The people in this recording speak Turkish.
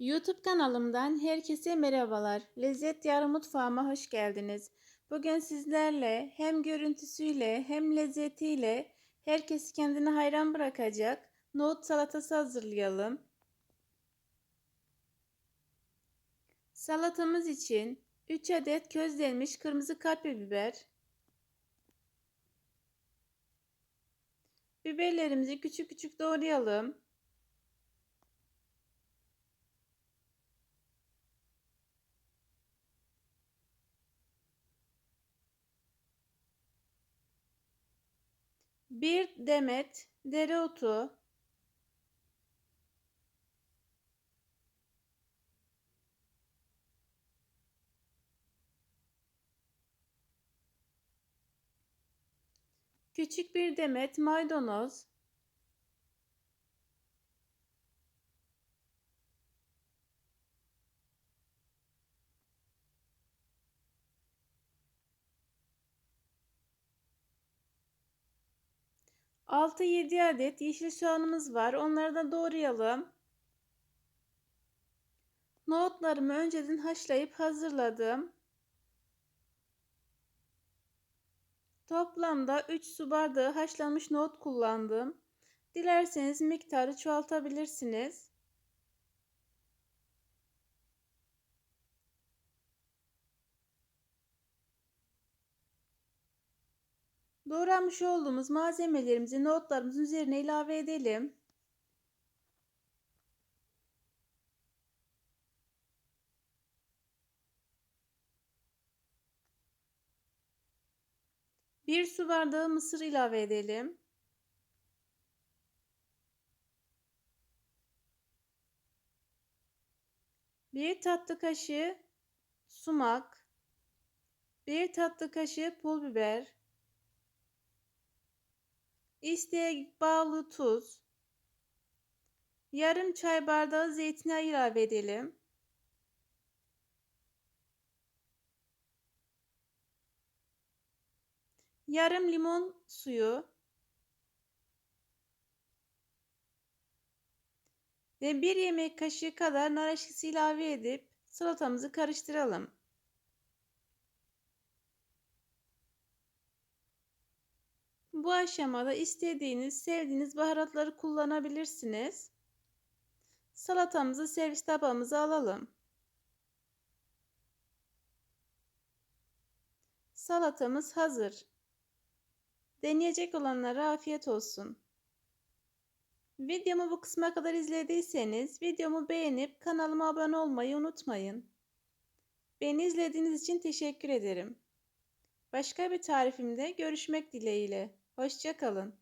YouTube kanalımdan herkese merhabalar. Lezzet Diyarı Mutfağıma hoş geldiniz. Bugün sizlerle hem görüntüsüyle hem lezzetiyle herkesi kendine hayran bırakacak nohut salatası hazırlayalım. Salatamız için 3 adet közlenmiş kırmızı kapya biber, biberlerimizi küçük küçük doğrayalım. Bir demet dereotu, küçük bir demet maydanoz, Altı yedi adet yeşil soğanımız var. Onları da doğrayalım. Nohutlarımı önceden haşlayıp hazırladım. Toplamda 3 su bardağı haşlanmış nohut kullandım. Dilerseniz miktarı çoğaltabilirsiniz. Doğramış olduğumuz malzemelerimizi nohutlarımızın üzerine ilave edelim. Bir su bardağı mısır ilave edelim. Bir tatlı kaşığı sumak, bir tatlı kaşığı pul biber, isteğe bağlı tuz, yarım çay bardağı zeytinyağı ilave edelim. yarım limon suyu ve bir yemek kaşığı kadar nar eşkisi ilave edip salatamızı karıştıralım. Bu aşamada istediğiniz, sevdiğiniz baharatları kullanabilirsiniz. Salatamızı servis tabağımıza alalım. Salatamız hazır. Deneyecek olanlara afiyet olsun. Videomu bu kısma kadar izlediyseniz videomu beğenip kanalıma abone olmayı unutmayın. Beni izlediğiniz için teşekkür ederim. Başka bir tarifimde görüşmek dileğiyle. Hoşçakalın.